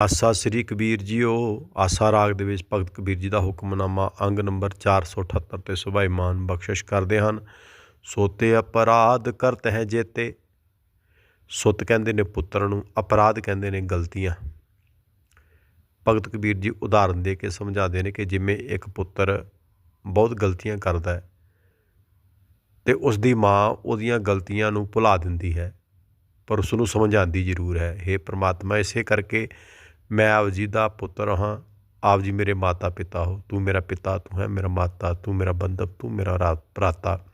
ਆਸਾ ਸ੍ਰੀ Kabir JIO, ਆਸਾ ਰਾਗ ਦੇ ਵਿੱਚ ਭਗਤ ਕਬੀਰ ਜੀ ਦਾ ਹੁਕਮਨਾਮਾ ਅੰਗ ਨੰਬਰ 478 ਤੇ ਸੁਭਾਈਮਾਨ ਬਖਸ਼ਿਸ਼ ਕਰਦੇ ਹਨ। ਸੋਤੇ ਅਪਰਾਧ ਕਰਤ ਹੈ ਜੇਤੇ। ਸੁੱਤ ਕਹਿੰਦੇ ਨੇ ਪੁੱਤਰ ਨੂੰ, ਅਪਰਾਧ ਕਹਿੰਦੇ ਨੇ ਗਲਤੀਆਂ। ਭਗਤ ਕਬੀਰ ਜੀ ਉਦਾਹਰਨ ਦੇ ਕੇ ਸਮਝਾਉਂਦੇ ਨੇ ਕਿ ਜਿਵੇਂ ਇੱਕ ਪੁੱਤਰ ਬਹੁਤ ਗਲਤੀਆਂ ਕਰਦਾ ਹੈ ਤੇ ਉਸ ਦੀ ਮਾਂ ਉਹਦੀਆਂ ਗਲਤੀਆਂ ਨੂੰ ਭੁਲਾ ਦਿੰਦੀ ਹੈ, ਪਰ ਉਸ ਨੂੰ ਸਮਝਾਉਂਦੀ ਜ਼ਰੂਰ ਹੈ हे ਪ੍ਰਮਾਤਮਾ, ਇਸੇ ਕਰਕੇ ਮੈਂ ਆਪ ਜੀ ਦਾ ਪੁੱਤਰ ਹਾਂ। ਆਪ ਜੀ ਮੇਰੇ ਮਾਤਾ ਪਿਤਾ ਹੋ। ਤੂੰ ਮੇਰਾ ਪਿਤਾ, ਤੂੰ ਹੈ ਮੇਰਾ ਮਾਤਾ, ਤੂੰ ਮੇਰਾ ਬੰਧਪ ਤੂੰ ਮੇਰਾ ਰਾ- ਭਰਾਤਾ।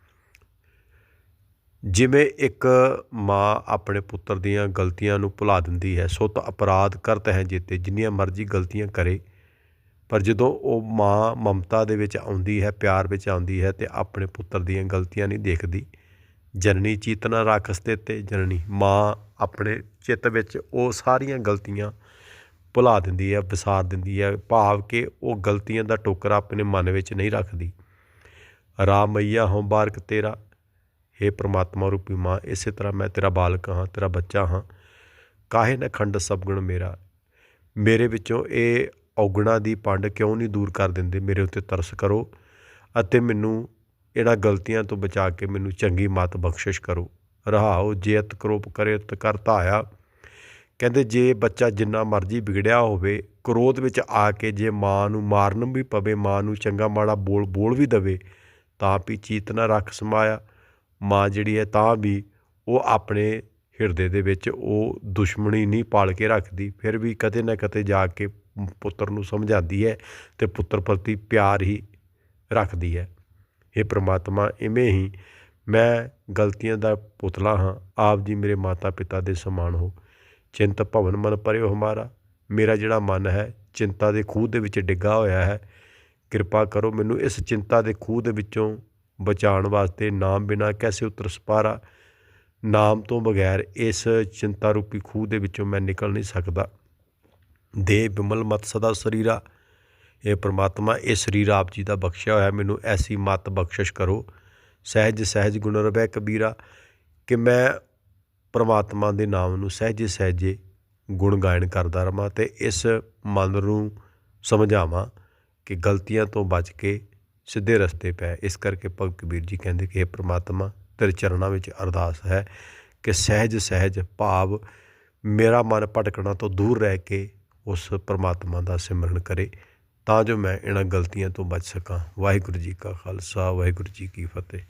ਜਿਵੇਂ ਇੱਕ ਮਾਂ ਆਪਣੇ ਪੁੱਤਰ ਦੀਆਂ ਗਲਤੀਆਂ ਨੂੰ ਭੁਲਾ ਦਿੰਦੀ ਹੈ ਸੁੱਤ ਅਪਰਾਧ ਕਰਤ ਹੈ ਜੀਤੇ। ਜਿੰਨੀਆਂ ਮਰਜ਼ੀ ਗਲਤੀਆਂ ਕਰੇ, ਪਰ ਜਦੋਂ ਉਹ ਮਾਂ ਮਮਤਾ ਦੇ ਵਿੱਚ ਆਉਂਦੀ ਹੈ, ਪਿਆਰ ਵਿੱਚ ਆਉਂਦੀ ਹੈ, ਤੇ ਆਪਣੇ ਪੁੱਤਰ ਦੀਆਂ ਗਲਤੀਆਂ ਨਹੀਂ ਦੇਖਦੀ, ਜਨਨੀ ਚੇਤਨਾ ਰਾਖਸ ਤੇ ਤੇ ਜਨਨੀ ਮਾਂ ਆਪਣੇ ਚਿੱਤ ਵਿੱਚ ਉਹ ਸਾਰੀਆਂ ਗਲਤੀਆਂ ਭੁਲਾ ਦਿੰਦੀ ਹੈ, ਵਿਸਾਰ ਦਿੰਦੀ ਹੈ, ਭਾਵ ਕਿ ਉਹ ਗਲਤੀਆਂ ਦਾ ਟੋਕਰਾ ਆਪਣੇ ਮਨ ਵਿੱਚ ਨਹੀਂ ਰੱਖਦੀ। ਰਾਮ ਮਈਆ, ਹਉ ਬਾਰਕ ਤੇਰਾ। हे ਪ੍ਰਮਾਤਮਾ ਰੂਪੀ ਮਾਂ, ਇਸੇ ਤਰ੍ਹਾਂ ਮੈਂ ਤੇਰਾ ਬਾਲਕ ਹਾਂ, ਤੇਰਾ ਬੱਚਾ ਹਾਂ। ਕਾਹੇ ਨਾ ਖੰਡ ਸਬਗਣ ਮੇਰਾ। ਮੇਰੇ ਵਿੱਚੋਂ ਇਹ ਔਗਣਾ ਦੀ ਪੰਡ ਕਿਉਂ ਨਹੀਂ ਦੂਰ ਕਰ ਦਿੰਦੇ? ਮੇਰੇ ਉੱਤੇ ਤਰਸ ਕਰੋ ਅਤੇ ਮੈਨੂੰ ਇਹਨਾਂ ਗਲਤੀਆਂ ਤੋਂ ਬਚਾ ਕੇ ਮੈਨੂੰ ਚੰਗੀ ਮਤ ਬਖਸ਼ਿਸ਼ ਕਰੋ। ਰਹਾਓ ਜੇਤ ਕਰੋਪ ਕਰੇ ਤ ਕਰਤਾ ਆਇਆ ਕਹਿੰਦੇ ਜੇ ਬੱਚਾ ਜਿੰਨਾ ਮਰਜ਼ੀ ਵਿਗੜਿਆ ਹੋਵੇ, ਕ੍ਰੋਧ ਵਿੱਚ ਆ ਕੇ ਜੇ ਮਾਂ ਨੂੰ ਮਾਰਨ ਵੀ ਪਵੇ, ਮਾਂ ਨੂੰ ਚੰਗਾ ਮਾੜਾ ਬੋਲ ਬੋਲ ਵੀ ਦਵੇ, ਤਾਂ ਵੀ ਚੀਤ ਨਾ ਰੱਖ ਸਮਾਇਆ। ਮਾਂ ਜਿਹੜੀ ਹੈ ਤਾਂ ਵੀ ਉਹ ਆਪਣੇ ਹਿਰਦੇ ਦੇ ਵਿੱਚ ਉਹ ਦੁਸ਼ਮਣੀ ਨਹੀਂ ਪਾਲ ਕੇ ਰੱਖਦੀ, ਫਿਰ ਵੀ ਕਦੇ ਨਾ ਕਦੇ ਜਾ ਕੇ ਪੁੱਤਰ ਨੂੰ ਸਮਝਾਉਂਦੀ ਹੈ ਤੇ ਪੁੱਤਰ ਪ੍ਰਤੀ ਪਿਆਰ ਹੀ ਰੱਖਦੀ ਹੈ। ਇਹ ਪ੍ਰਮਾਤਮਾ, ਇਵੇਂ ਹੀ ਮੈਂ ਗਲਤੀਆਂ ਦਾ ਪੁਤਲਾ ਹਾਂ, ਆਪ ਜੀ ਮੇਰੇ ਮਾਤਾ ਪਿਤਾ ਦੇ ਸਮਾਨ ਹੋ। ਚਿੰਤ ਭਵਨ ਮਨ ਪਰਿਓ ਹਮਾਰਾ। ਮੇਰਾ ਜਿਹੜਾ ਮਨ ਹੈ, ਚਿੰਤਾ ਦੇ ਖੂਹ ਦੇ ਵਿੱਚ ਡਿੱਗਾ ਹੋਇਆ ਹੈ। ਕਿਰਪਾ ਕਰੋ ਮੈਨੂੰ ਇਸ ਚਿੰਤਾ ਦੇ ਖੂਹ ਦੇ ਵਿੱਚੋਂ ਬਚਾਉਣ ਵਾਸਤੇ ਨਾਮ ਬਿਨਾ ਕੈਸੇ ਉਤਰ ਸਪਾਰਾ। ਨਾਮ ਤੋਂ ਬਗੈਰ ਇਸ ਚਿੰਤਾ ਰੂਪੀ ਖੂਹ ਦੇ ਵਿੱਚੋਂ ਮੈਂ ਨਿਕਲ ਨਹੀਂ ਸਕਦਾ। ਦੇ ਬਿਮਲ ਮਤ ਸਦਾ ਸਰੀਰਾ। ਇਹ ਪ੍ਰਮਾਤਮਾ ਇਹ ਸਰੀਰ ਆਪ ਜੀ ਦਾ ਬਖਸ਼ਿਆ ਹੋਇਆ ਮੈਨੂੰ ਐਸੀ ਮਤ ਬਖਸ਼ਿਸ਼ ਕਰੋ। ਸਹਿਜ ਸਹਿਜ ਗੁਣ ਰਵੈ ਕਬੀਰਾ। ਕਿ ਮੈਂ ਪਰਮਾਤਮਾ ਦੇ ਨਾਮ ਨੂੰ ਸਹਿਜੇ ਸਹਿਜੇ ਗੁਣ ਗਾਇਨ ਕਰਦਾ ਰਵਾਂ ਅਤੇ ਇਸ ਮਨ ਨੂੰ ਸਮਝਾਵਾਂ ਕਿ ਗਲਤੀਆਂ ਤੋਂ ਬਚ ਕੇ ਸਿੱਧੇ ਰਸਤੇ ਪੈ। ਇਸ ਕਰਕੇ ਭਗਤ ਕਬੀਰ ਜੀ ਕਹਿੰਦੇ ਕਿ ਇਹ ਪ੍ਰਮਾਤਮਾ, ਤੇਰੇ ਚਰਨਾਂ ਵਿੱਚ ਅਰਦਾਸ ਹੈ ਕਿ ਸਹਿਜ ਸਹਿਜ ਭਾਵ ਮੇਰਾ ਮਨ ਭਟਕਣਾ ਤੋਂ ਦੂਰ ਰਹਿ ਕੇ ਉਸ ਪ੍ਰਮਾਤਮਾ ਦਾ ਸਿਮਰਨ ਕਰੇ, ਤਾਂ ਜੋ ਮੈਂ ਇਹਨਾਂ ਗਲਤੀਆਂ ਤੋਂ ਬਚ ਸਕਾਂ। ਵਾਹਿਗੁਰੂ ਜੀ ਕਾ ਖਾਲਸਾ, ਵਾਹਿਗੁਰੂ ਜੀ ਕੀ ਫਤਿਹ।